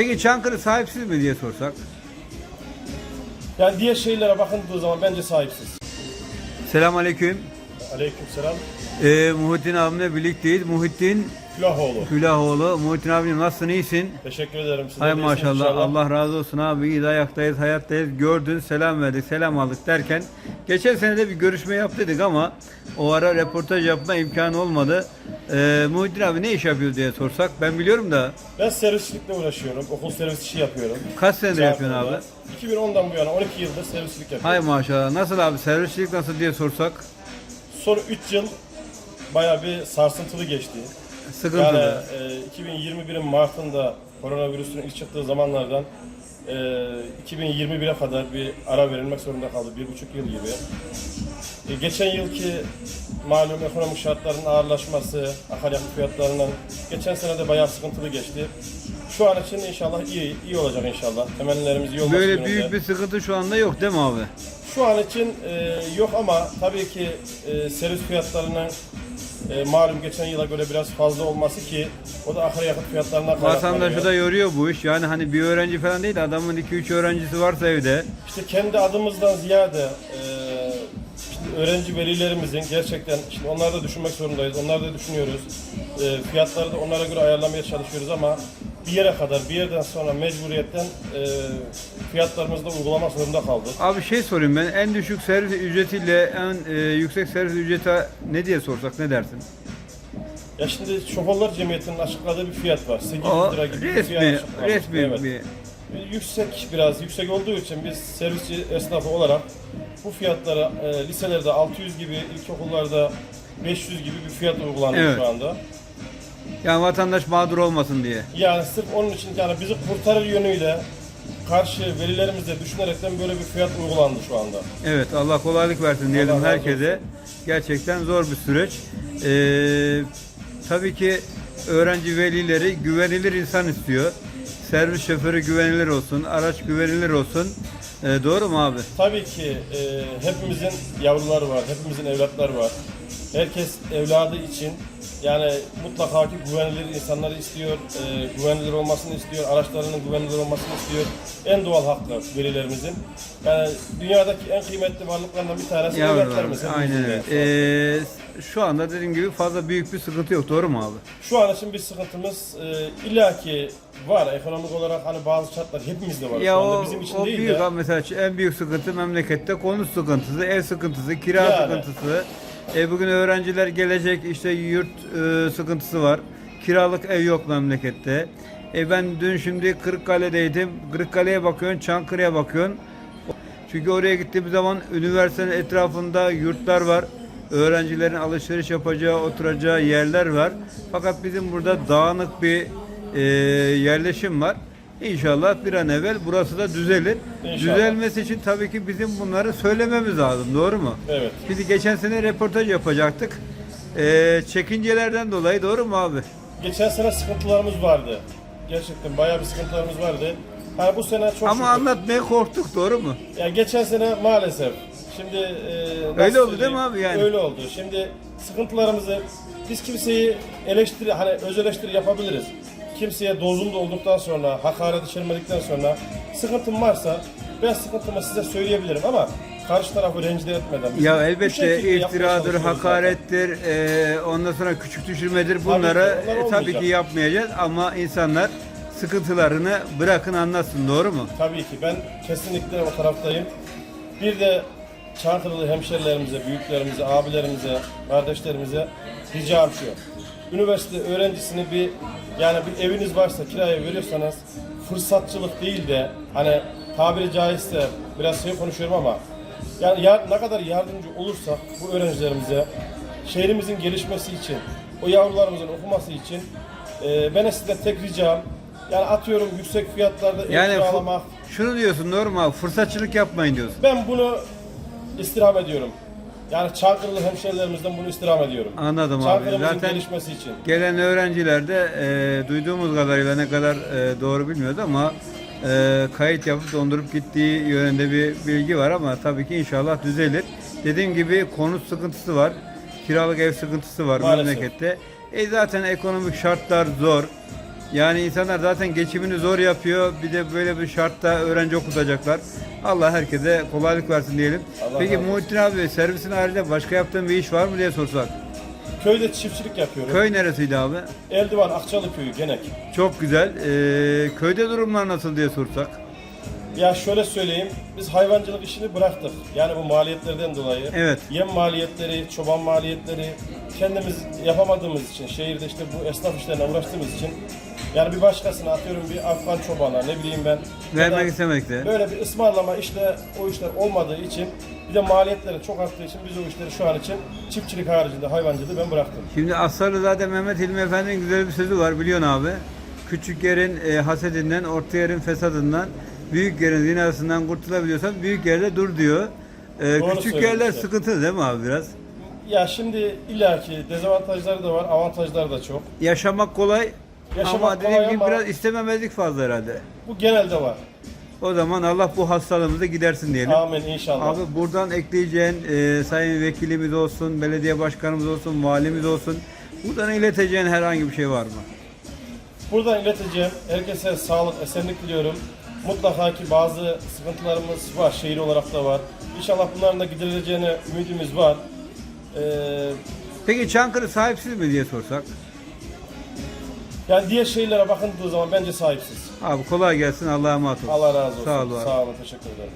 Peki Çankırı sahipsiz mi diye sorsak? Yani diğer şeylere bakıldığı zaman bence sahipsiz. Selamünaleyküm. Aleykümselam. Ee, Muhittin abimle birlikteyiz. Muhittin Külahoğlu. Külahoğlu. Muhittin abim nasılsın iyisin? Teşekkür ederim. Sizler Hay de iyisiniz maşallah inşallah. Allah razı olsun abi iyi de ayaktayız hayattayız gördün selam verdik selam aldık derken geçen sene de bir görüşme yaptıydık ama o ara röportaj yapma imkanı olmadı. Ee, Muhittin abi ne iş yapıyor diye sorsak ben biliyorum da Ben servisçilikle uğraşıyorum. Okul servis işi yapıyorum. kaç senedir yapıyorsun abi? Çarpı'da. 2010'dan bu yana 12 yıldır servisçilik yapıyorum. Hay maşallah nasıl abi servisçilik nasıl diye sorsak Son 3 yıl bayağı bir sarsıntılı geçti. Yani sıkıntılı. e, 2021'in Mart'ında koronavirüsün ilk çıktığı zamanlardan e, 2021'e kadar bir ara verilmek zorunda kaldı. Bir buçuk yıl gibi. E, geçen yılki malum ekonomik şartların ağırlaşması, akaryakıt fiyatlarının geçen sene de bayağı sıkıntılı geçti. Şu an için inşallah iyi iyi olacak inşallah. Temennilerimiz iyi olması Böyle yönünde. büyük bir sıkıntı şu anda yok değil mi abi? Şu an için e, yok ama tabii ki e, servis fiyatlarının e, malum geçen yıla göre biraz fazla olması ki o da akaryakıt fiyatlarına. Vatandaşı da yoruyor bu iş. Yani hani bir öğrenci falan değil de adamın 2-3 öğrencisi varsa evde. İşte kendi adımızdan ziyade e, öğrenci velilerimizin gerçekten şimdi onları da düşünmek zorundayız. Onları da düşünüyoruz. E, fiyatları da onlara göre ayarlamaya çalışıyoruz ama bir yere kadar bir yerden sonra mecburiyetten e, fiyatlarımızı da uygulamak zorunda kaldık. Abi şey sorayım ben en düşük servis ücretiyle en e, yüksek servis ücreti ne diye sorsak ne dersin? Ya şimdi Şoförler Cemiyeti'nin açıkladığı bir fiyat var. 800 O lira gibi bir fiyat resmi, açıklamış. resmi Evet. bir. Yüksek biraz yüksek olduğu için biz servisçi esnafı olarak bu fiyatlara e, liselerde 600 gibi ilkokullarda 500 gibi bir fiyat uygulanıyor Evet. şu anda. Yani vatandaş mağdur olmasın diye. Yani sırf onun için yani bizi kurtarır yönüyle karşı velilerimizle düşünerekten böyle bir fiyat uygulandı şu anda. Evet Allah kolaylık versin diyelim razı herkese. Gerçekten zor bir süreç. Ee, tabii ki öğrenci velileri güvenilir insan istiyor. Servis şoförü güvenilir olsun, araç güvenilir olsun. Ee, doğru mu abi? Tabii ki e, hepimizin yavruları var, hepimizin evlatları var. Herkes evladı için yani mutlaka ki güvenilir insanları istiyor, e, güvenilir olmasını istiyor, araçlarının güvenilir olmasını istiyor. En doğal hakkı velilerimizin. Yani dünyadaki en kıymetli varlıklarından bir tanesi evlatlarımız. Aynen de. Ee, şu anda dediğim gibi fazla büyük bir sıkıntı yok. Doğru mu abi? Şu an için bir sıkıntımız e, illaki var. Ekonomik olarak hani bazı şartlar hepimizde var. Ya şu anda o, bizim için o değil büyük de. abi mesela en büyük sıkıntı memlekette konut sıkıntısı, ev sıkıntısı, kira Yani. sıkıntısı. E bugün öğrenciler gelecek işte yurt e, sıkıntısı var. Kiralık ev yok memlekette. E ben dün şimdi Kırıkkale'deydim. Kırıkkale'ye bakıyorsun, Çankırı'ya bakıyorsun. Çünkü oraya gittiğimiz zaman üniversitenin etrafında yurtlar var. Öğrencilerin alışveriş yapacağı, oturacağı yerler var. Fakat bizim burada dağınık bir e, yerleşim var. İnşallah bir an evvel burası da düzelir. İnşallah. Düzelmesi için tabii ki bizim bunları söylememiz lazım. Doğru mu? Evet. Biz geçen sene röportaj yapacaktık. E, çekincelerden dolayı doğru mu abi? Geçen sene sıkıntılarımız vardı. Gerçekten bayağı bir sıkıntılarımız vardı. Ha bu sene çok Ama şükür- anlatmaya korktuk doğru mu? Ya geçen sene maalesef. Şimdi e, nasıl Öyle oldu değil mi abi yani? Öyle oldu. Şimdi sıkıntılarımızı biz kimseyi eleştiri hani öz eleştiri yapabiliriz. Kimseye dozunda olduktan sonra, hakaret içermedikten sonra sıkıntım varsa ben sıkıntımı size söyleyebilirim ama karşı tarafı rencide etmeden. Ya elbette iftiradır, hakarettir, e, ondan sonra küçük düşürmedir bunları onlar e, tabii olmayacak. ki yapmayacağız ama insanlar sıkıntılarını bırakın anlatsın doğru mu? Tabii ki ben kesinlikle o taraftayım. Bir de Çankırılı hemşerilerimize, büyüklerimize, abilerimize, kardeşlerimize ricam şu. Üniversite öğrencisini bir yani bir eviniz varsa kiraya veriyorsanız fırsatçılık değil de hani tabiri caizse biraz şey konuşuyorum ama yani ya- ne kadar yardımcı olursak bu öğrencilerimize şehrimizin gelişmesi için, o yavrularımızın okuması için e, ben sizden tek ricam yani atıyorum yüksek fiyatlarda ev Yani kiralamak, şunu diyorsun abi? Fırsatçılık yapmayın diyorsun. ben bunu istirham ediyorum. Yani Çankırılı hemşerilerimizden bunu istirham ediyorum. Anladım abi. Çankırı'mızın Zaten gelişmesi için. gelen öğrenciler de e, duyduğumuz kadarıyla ne kadar e, doğru bilmiyoruz ama e, kayıt yapıp dondurup gittiği yönünde bir bilgi var ama tabii ki inşallah düzelir. Dediğim gibi konut sıkıntısı var. Kiralık ev sıkıntısı var Maalesef. memlekette. E zaten ekonomik şartlar zor. Yani insanlar zaten geçimini zor yapıyor. Bir de böyle bir şartta öğrenci okutacaklar. Allah herkese kolaylık versin diyelim. Allah Peki razı olsun. Muhittin abi servisin haricinde başka yaptığın bir iş var mı diye sorsak. Köyde çiftçilik yapıyorum. Köy neresiydi abi? Eldivan Akçalı Köyü Genek. Çok güzel. Ee, köyde durumlar nasıl diye sorsak. Ya şöyle söyleyeyim, biz hayvancılık işini bıraktık. Yani bu maliyetlerden dolayı. Evet. Yem maliyetleri, çoban maliyetleri kendimiz yapamadığımız için, şehirde işte bu esnaf işlerine uğraştığımız için yani bir başkasına atıyorum bir Afgan çobana ne bileyim ben. Vermek istemekte. Böyle bir ısmarlama işte o işler olmadığı için bir de maliyetleri çok arttığı için biz o işleri şu an için çiftçilik haricinde hayvancılığı ben bıraktım. Şimdi Aslarlı zaten Mehmet Hilmi Efendi'nin güzel bir sözü var biliyorsun abi. Küçük yerin e, hasedinden, orta yerin fesadından, büyük yerin zinasından kurtulabiliyorsan büyük yerde dur diyor. E, Doğru küçük söylüyorsun yerler işte. sıkıntı değil mi abi biraz? Ya şimdi illaki dezavantajları da var, avantajları da çok. Yaşamak kolay Yaşamak ama dediğim kolay gibi ama- biraz istememezlik fazla herhalde. Bu genelde var. O zaman Allah bu hastalığımızı gidersin diyelim. Amin inşallah. Abi buradan ekleyeceğin e, sayın vekilimiz olsun, belediye başkanımız olsun, valimiz olsun. Buradan ileteceğin herhangi bir şey var mı? Buradan ileteceğim. Herkese sağlık, esenlik diliyorum. Mutlaka ki bazı sıkıntılarımız var, şehir olarak da var. İnşallah bunların da giderileceğine ümidimiz var. Ee, Peki Çankırı sahipsiz mi diye sorsak? Yani diğer şehirlere bakıldığı zaman bence sahipsiz. Abi kolay gelsin Allah'a emanet olsun. Allah razı olsun. Sağ ol abi. Sağ olun, teşekkür ederim.